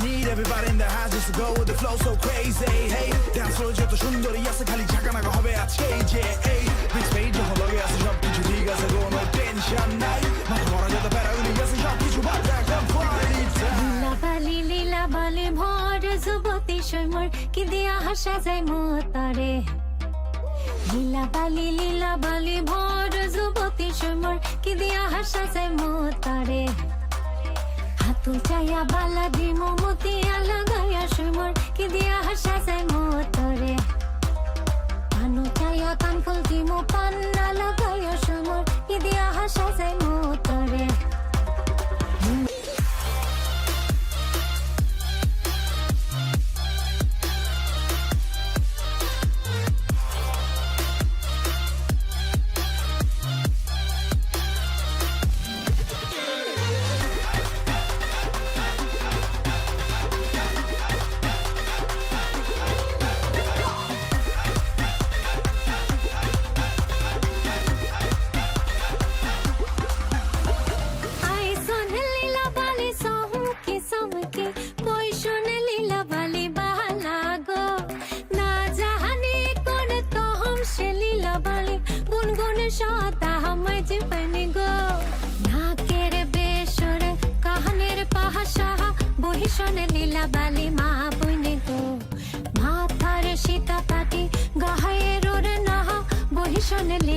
need everybody in the house just to go with the flow so crazy. Hey dance floor যত সুন্দরী আছে খালি ঝাঁকানাকা হবে আজকে যে এই বিগ স্পেস যখন লগে আছে সব কিছু ঠিক আছে কোনো টেনশন নাই মাথা ভরা যত প্যারাগুলি আছে সব কিছু বাদ একদম কোয়ালিটি লীলা বালি লীলা বালি, ভর যুবতী সৈমর কি দিয়া হাসা যায় মতরে লীলা বালি লীলা বালি, ভর যুবতী সৈমর কি দিয়া হাসা যায় মতরে হাতুল চাইয়া বালা দিমো মতিয়া লাগাইয়া সৈমর কি দিয়া হাসা গুনগুন সতা हम গো না কেরে কাহানের পাহাসা বহি শুনে লীলা বালি মা বইনে গো মাথার সীতা পাটি গাহায়ে রোর না বহি শুনে